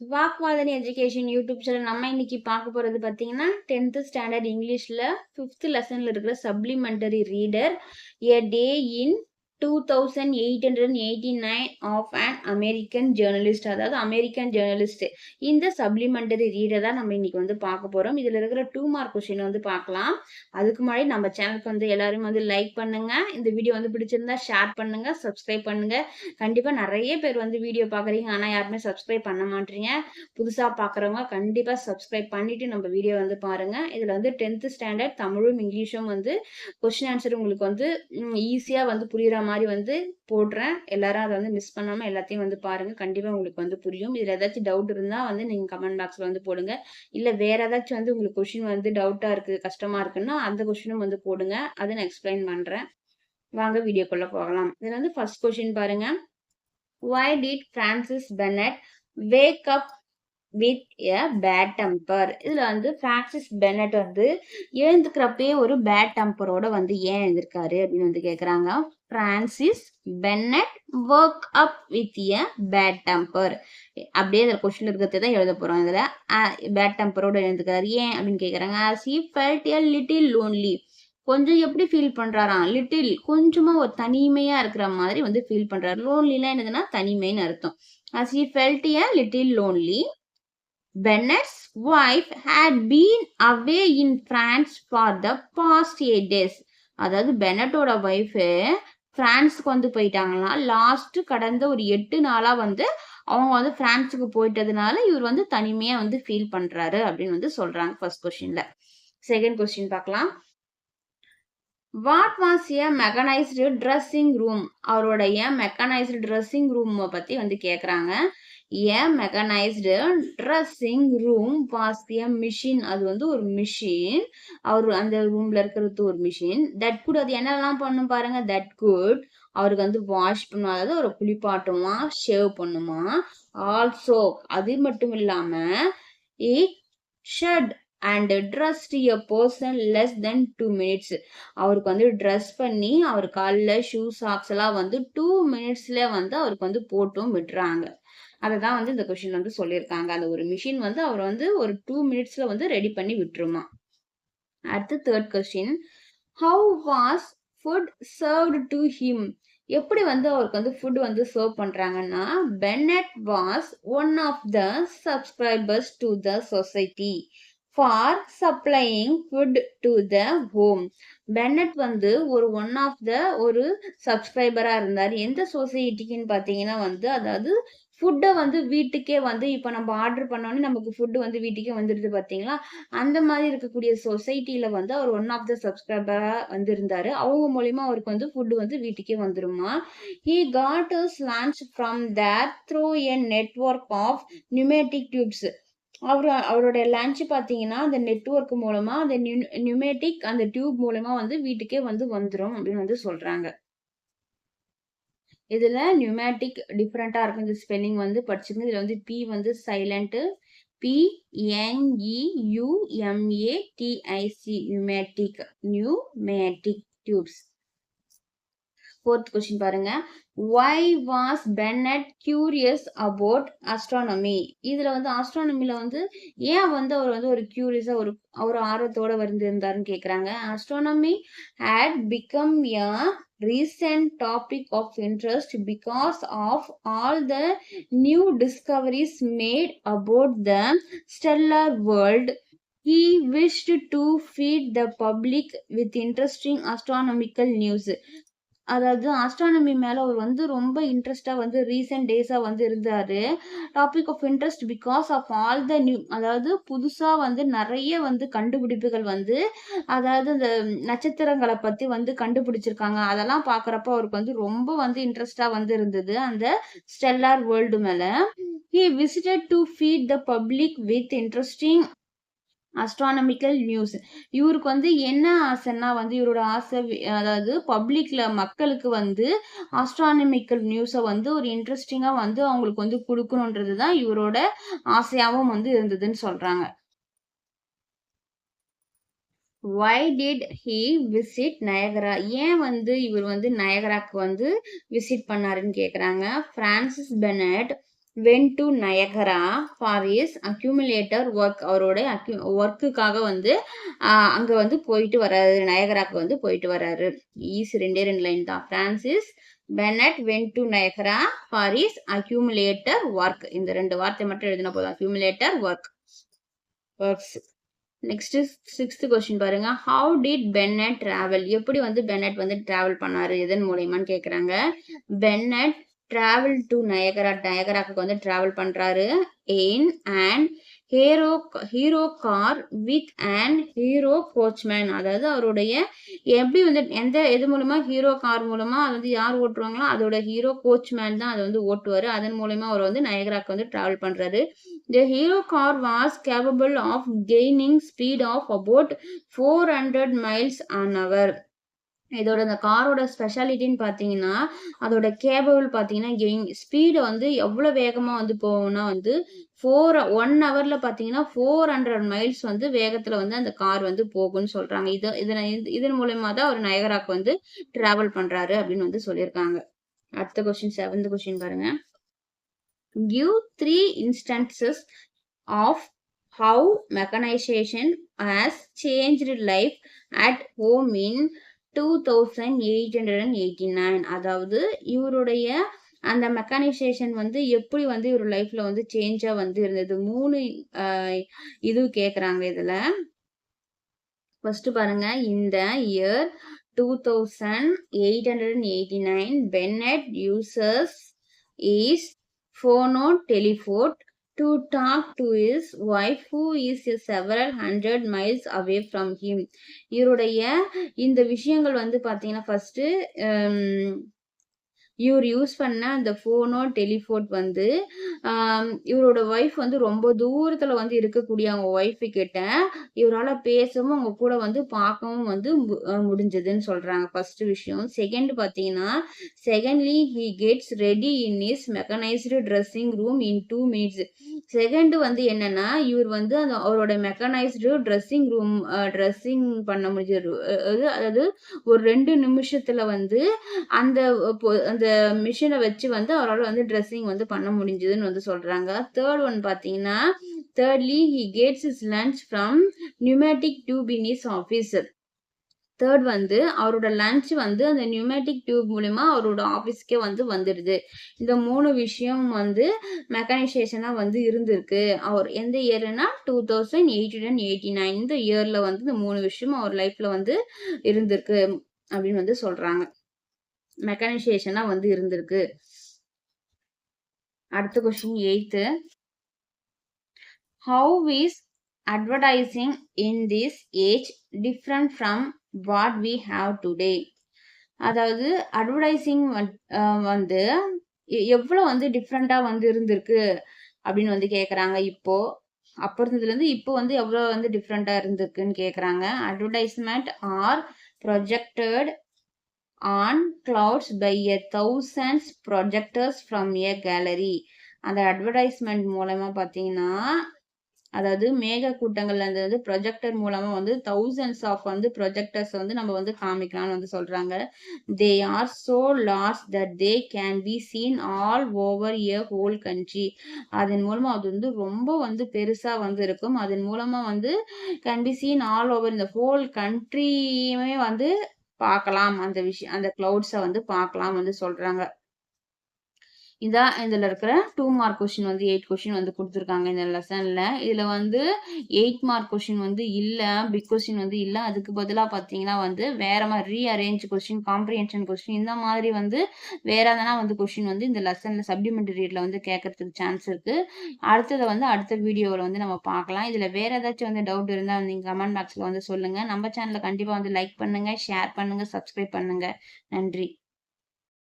வாக்வாதனி education YouTube channel நம்ம இன்னைக்கு பார்க்க போகிறது பார்த்தீங்கன்னா டென்த்து ஸ்டாண்டர்ட் இங்கிலீஷில் ஃபிஃப்த் லெசனில் இருக்கிற supplementary reader a day in two thousand eight hundred eighty nine of an American journalist அதாவது அமெரிக்கன் ஜேர்னலிஸ்ட் இந்த சப்ளிமெண்டரி ரீடை தான் நம்ம இன்னைக்கு வந்து பார்க்க போகிறோம் இதில் இருக்கிற டூ மார்க் கொஸ்டின் வந்து பார்க்கலாம். அதுக்கு முன்னாடி நம்ம சேனலுக்கு வந்து எல்லாரும் வந்து லைக் பண்ணுங்க. இந்த வீடியோ வந்து பிடிச்சிருந்தா ஷேர் பண்ணுங்க சப்ஸ்கிரைப் பண்ணுங்க. கண்டிப்பாக நிறைய பேர் வந்து வீடியோ பார்க்குறீங்க. ஆனால் யாருமே சப்ஸ்கிரைப் பண்ண மாட்டீங்க. புதுசாக பார்க்குறவங்க கண்டிப்பாக சப்ஸ்கிரைப் பண்ணிட்டு நம்ம வீடியோ வந்து பாருங்க. இதில் வந்து டென்த்து ஸ்டாண்டர்ட் தமிழும் இங்கிலீஷும் வந்து கொஸ்டின் ஆன்சர் உங்களுக்கு வந்து ஈஸியாக வந்து புரியுற மாதிரி வந்து போடுறேன். எல்லாரும் அதை வந்து மிஸ் பண்ணாம எல்லாத்தையும் வந்து பாருங்க. கண்டிப்பா உங்களுக்கு வந்து புரியும். இதுல ஏதாச்சும் டவுட் இருந்தா வந்து நீங்க கமெண்ட் பாக்ஸ்ல வந்து போடுங்க. இல்ல வேற ஏதாச்சும் வந்து உங்களுக்கு கொஸ்டின் வந்து டவுட்டா இருக்கு கஷ்டமா இருக்குன்னா அந்த கொஸ்டினும் வந்து போடுங்க. அதை நான் எக்ஸ்பிளைன் பண்றேன். வாங்க வீடியோக்குள்ள போகலாம். இதுல வந்து ஃபர்ஸ்ட் கொஸ்டின் பாருங்க. Why did Francis Bennett wake up with a bad temper இதில் வந்து பிரான்சிஸ் பெனட் வந்து எழுந்துக்கிறப்பே ஒரு பேட் டெம்பரோட வந்து ஏன் எழுந்திருக்காரு அப்படின்னு வந்து கேட்குறாங்க Francis Bennett work up with a bad temper அப்படியே இதுல கொஸ்டின் இருக்கிறது தான் எழுத போகிறோம் இதில். பேட் டெம்பரோட எழுந்துக்கிறாரு. ஏன் அப்படின்னு கேட்குறாங்க as he felt a little lonely கொஞ்சம் எப்படி ஃபீல் பண்ணுறாராம் லிட்டில் கொஞ்சமாக ஒரு தனிமையாக இருக்கிற மாதிரி வந்து ஃபீல் பண்ணுறாரு லோன்லிலாம் என்னதுன்னா தனிமைன்னு அர்த்தம். As he felt a little lonely Bennett's wife had been away in France for the past eight days. அதாவது பெனட்டோட ஒய்ஃபு பிரான்ஸுக்கு வந்து போயிட்டாங்களா? லாஸ்ட் கடந்த ஒரு எட்டு நாளாக வந்து அவங்க வந்து பிரான்ஸுக்கு போயிட்டதுனால இவர் வந்து தனிமையாக வந்து ஃபீல் பண்ணுறாரு அப்படின்னு வந்து சொல்கிறாங்க ஃபர்ஸ்ட் கொஸ்டினில் செகண்ட் கொஸ்டின் பார்க்கலாம். What was a mechanised dressing room அவருடைய மெக்கனைஸ்டு ட்ரெஸ்ஸிங் ரூமை பற்றி வந்து கேட்குறாங்க a mechanised dressing room was the machine அது வந்து ஒரு மிஷின் அவர் அந்த ரூம்ல இருக்கிறது ஒரு மிஷின் தட் குட் அது என்னெல்லாம் பண்ணும் பாருங்க? தட் குட் அவருக்கு வந்து வாஷ் பண்ணும். அதாவது ஒரு குளிப்பாட்டுமா? ஷேவ் பண்ணுமா? ஆல்சோ அது மட்டும் இல்லாம it shut and dress a person less than two minutes அவருக்கு வந்து ட்ரெஸ் பண்ணி அவர் காலில் ஷூ சாக்ஸ் எல்லாம் வந்து டூ மினிட்ஸ்ல வந்து அவருக்கு வந்து போட்டும் விட்டுறாங்க. அதை தான் வந்து இந்த கொஷின் வந்து சொல்லியிருக்காங்க. அந்த ஒரு மிஷின் வந்து அவர் வந்து ஒரு டூ மினிட்ஸ்ல வந்து ரெடி பண்ணி விட்டுருமா? அடுத்து third question how was food served to him எப்படி வந்து அவருக்கு வந்து ஃபுட் வந்து சர்வ் பண்றாங்கன்னா Bennett was one of the subscribers to the society for supplying food to the home Bennett வந்து ஒரு ஒன் ஆஃப் த ஒரு சப்ஸ்கிரைபராக இருந்தார். எந்த சொசைட்டிக்குன்னு பார்த்தீங்கன்னா வந்து அதாவது ஃபுட்டை வந்து வீட்டுக்கே வந்து இப்போ நம்ம ஆர்டர் பண்ணோன்னே நமக்கு ஃபுட்டு வந்து வீட்டுக்கே வந்துடுது பார்த்தீங்களா? அந்த மாதிரி இருக்கக்கூடிய சொசைட்டியில் வந்து அவர் ஒன் ஆஃப் த சப்ஸ்கிரைபராக வந்துருந்தார். அவங்க மூலிமா அவருக்கு வந்து ஃபுட்டு வந்து வீட்டுக்கே வந்துருமா? He got his lunch from there through a network of pneumatic tubes அவர் அவருடைய லஞ்ச் பார்த்தீங்கன்னா அந்த நெட்ஒர்க் மூலமாக அந்த நியூ நியூமேட்டிக் அந்த டியூப் மூலமாக வந்து வீட்டுக்கே வந்து வந்துடும் அப்படின்னு வந்து சொல்கிறாங்க இதில் நியூமேட்டிக் டிஃப்ரெண்ட்டாக இருக்கும். இந்த ஸ்பெல்லிங் வந்து படிச்சுங்க இதில் வந்து பி வந்து சைலண்ட்டு பி என்இ pneumatic pneumatic tubes fourth question பாருங்க why was Bennett curious about astronomy இதுல வந்து ஆஸ்ட்ரானமில வந்து ஏன் வந்து அவர் வந்து ஒரு கியூரியஸா ஒரு ஒரு ஆர்வத்தோட வந்திருந்தாருன்னு கேக்குறாங்க astronomy had become a recent topic of interest because of all the new discoveries made about the stellar world he wish to feed the public with interesting astronomical news அதாவது ஆஸ்ட்ரானமி மேலே அவர் வந்து ரொம்ப இன்ட்ரெஸ்டாக வந்து ரீசெண்ட் டேஸாக வந்து இருந்தார். Topic of interest because of all the new அதாவது புதுசாக வந்து நிறைய வந்து கண்டுபிடிப்புகள் வந்து அதாவது இந்த நட்சத்திரங்களை பற்றி வந்து கண்டுபிடிச்சிருக்காங்க. அதெல்லாம் பார்க்குறப்ப அவருக்கு வந்து ரொம்ப வந்து இன்ட்ரெஸ்டாக வந்து இருந்தது அந்த ஸ்டெல்லார் வேர்ல்டு மேலே. He visited to feed the public with interesting astronomical news இவருக்கு வந்து என்ன ஆசைன்னா வந்து இவரோட ஆசை அதாவது பப்ளிக்ல மக்களுக்கு வந்து ஆஸ்ட்ரானமிக்கல் நியூஸை வந்து ஒரு இன்ட்ரெஸ்டிங்காக வந்து அவங்களுக்கு வந்து கொடுக்கணுன்றது தான் இவரோட ஆசையாகவும் வந்து இருந்ததுன்னு சொல்கிறாங்க why did he visit Niagara ஏன் வந்து இவர் வந்து நயகராக்கு வந்து விசிட் பண்ணாருன்னு கேட்குறாங்க Francis Bennett went to Niagara for his accumulator work. அவரோட அக்யூ ஒர்க்குக்காக வந்து அங்கே வந்து போயிட்டு வராரு. நயகராக்கு வந்து போயிட்டு வராரு. ஈஸ் ரெண்டே ரெண்டு லைன் தான். Francis Bennett went to Niagara for his accumulator work. இந்த ரெண்டு வார்த்தை மட்டும் எழுதினா போதும். Accumulator work. Works next sixth question பாருங்க. ஹவு டிட் பென்னட் டிராவல் எப்படி வந்து பென்னட் வந்து டிராவல் பண்ணாரு? எதன் மூலியமான்னு கேக்குறாங்க. பென்னட் டிராவல் டு நயகரா நயகராக்கு வந்து டிராவல் பண்றாரு. In an aero aero car with an aero coachman அதாவது அவருடைய எப்படி வந்து எந்த எது மூலமா ஹீரோ கார் மூலமா அது வந்து யார் ஓட்டுவாங்களோ அதோட ஹீரோ கோச்மேன் தான் அதை வந்து ஓட்டுவாரு. அதன் மூலயமா அவர் வந்து நயகராக்கு வந்து டிராவல் பண்றாரு. The aero car was capable of gaining speed of about four hundred miles an hour இதோட இந்த காரோட ஸ்பெஷாலிட்டின்னு பார்த்தீங்கன்னா அதோட கேபபிள் பார்த்தீங்கன்னா கெயின் ஸ்பீடு வந்து எவ்வளோ வேகமாக வந்து போகும்னா வந்து ஃபோர் ஒன் ஹவரில் பார்த்தீங்கன்னா ஃபோர் ஹண்ட்ரட் மைல்ஸ் வந்து வேகத்தில் வந்து அந்த கார் வந்து போகும்னு சொல்கிறாங்க இது இதன் இதன் மூலயமா தான் அவர் நயகராக்கு வந்து ட்ராவல் பண்ணுறாரு அப்படின்னு வந்து சொல்லியிருக்காங்க. அடுத்த கொஸ்டின் செவன்த் கொஸ்டின் பாருங்க. Give three instances of how mechanization two thousand eight hundred and eighty nine அதாவது இவருடைய அந்த மெக்கானைசேஷன் வந்து எப்படி வந்து இவர் லைஃப்ல வந்து சேஞ்சா வந்து இருந்தது? மூணு இது கேட்குறாங்க இதில். ஃபர்ஸ்ட் பாருங்க. இந்த year two thousand eight hundred and eighty nine Bennett users his phonotelephote to talk to his wife who is several hundred miles away from him இவருடைய இந்த விஷயங்கள் வந்து பாத்தீங்கன்னா ஃபர்ஸ்ட் இவர் யூஸ் பண்ண அந்த ஃபோனோ டெலிஃபோன் வந்து இவரோட ஒய்ஃப் வந்து ரொம்ப தூரத்தில் வந்து இருக்கக்கூடிய அவங்க ஒய்ஃபு கிட்ட இவரால் பேசவும் அவங்க கூட வந்து பார்க்கவும் வந்து முடிஞ்சதுன்னு சொல்கிறாங்க ஃபர்ஸ்ட் விஷயம். செகண்ட் பார்த்தீங்கன்னா secondly he gets ready in his mechanised dressing room in two minutes second வந்து என்னன்னா இவர் வந்து அந்த அவரோட மெக்கனைஸ்டு ட்ரெஸ்ஸிங் ரூம் ட்ரெஸ்ஸிங் பண்ண முடிஞ்சது அதாவது அதாவது ஒரு ரெண்டு நிமிஷத்தில் வந்து அந்த அந்த அந்த மிஷினை வச்சு வந்து அவரால் வந்து ட்ரெஸ்ஸிங் வந்து பண்ண முடிஞ்சதுன்னு வந்து சொல்கிறாங்க தேர்ட் ஒன் பார்த்தீங்கன்னா thirdly he gets is lunch from pneumatic tube in is office third வந்து அவரோட லன்ச் வந்து அந்த நியூமேட்டிக் டியூப் மூலிமா அவரோட ஆஃபீஸ்க்கே வந்து வந்துடுது இந்த மூணு விஷயம் வந்து மெக்கானைசேஷனா வந்து இருந்திருக்கு. அவர் எந்த இயர்னா two thousand eighteen eighty nine இந்த இயரில் வந்து இந்த மூணு விஷயம் அவர் லைஃப்பில் வந்து இருந்திருக்கு அப்படின்னு வந்து சொல்கிறாங்க மெக்கானைசேஷனா வந்து இருந்திருக்கு. அடுத்த question eight how is advertising in this age different from what we have today அதாவது அட்வர்டைசிங் வந்து எ- வந்து டிஃப்ரெண்ட்டாக வந்து இருந்திருக்கு அப்படின்னு வந்து கேட்குறாங்க இப்போ. அப்போ இருந்ததுலேருந்து இப்போ வந்து எவ்வளோ வந்து டிஃப்ரெண்ட்டாக இருந்திருக்குன்னு கேட்குறாங்க advertisement are projected on clouds by a thousands projectors from a gallery. அந்த அட்வர்டைஸ்மெண்ட் மூலமா பார்த்தீங்கன்னா அதாவது மேக கூட்டங்கள்ல இருந்து வந்து ப்ரொஜெக்டர் மூலமா வந்து தௌசண்ட்ஸ் ஆஃப் வந்து ப்ரொஜெக்டர்ஸ் வந்து நம்ம வந்து காமிக்கலாம்னு வந்து சொல்றாங்க. They are so large that they can be seen all over a whole country அதன் மூலமா அது வந்து ரொம்ப வந்து பெருசா வந்து இருக்கும். அதன் மூலமா வந்து can be seen all over இந்த ஹோல் கண்ட்ரியுமே வந்து பார்க்கலாம் அந்த விஷயம் அந்த கிளவுட்ஸை வந்து பார்க்கலாம் வந்து சொல்கிறாங்க இதான் இதில் இருக்கிற டூ மார்க் கொஷின் வந்து எயிட் கொஷின் வந்து கொடுத்துருக்காங்க இந்த லெசனில் இதில் வந்து எயிட் மார்க் கொஷின் வந்து இல்லை பிக் கொஷின் வந்து இல்லை. அதுக்கு பதிலாக பார்த்தீங்கன்னா வந்து வேற மாதிரி ரீஅரேஞ்ச் கொஷின் காம்ப்ரிஹென்ஷன் கொஸ்டின் இந்த மாதிரி வந்து வேற எதனா வந்து கொஷின் வந்து இந்த லெசனில் சப்ளிமெண்டரி வந்து கேட்கறதுக்கு சான்ஸ் இருக்குது அடுத்ததை வந்து அடுத்த வீடியோவில் வந்து நம்ம பார்க்கலாம். இதில் வேற ஏதாச்சும் வந்து டவுட் இருந்தால் வந்து நீங்கள் கமெண்ட் பாக்ஸில் வந்து சொல்லுங்கள் நம்ம சேனலில் கண்டிப்பாக வந்து லைக் பண்ணுங்கள் ஷேர் பண்ணுங்கள் சப்ஸ்கிரைப் பண்ணுங்கள் நன்றி.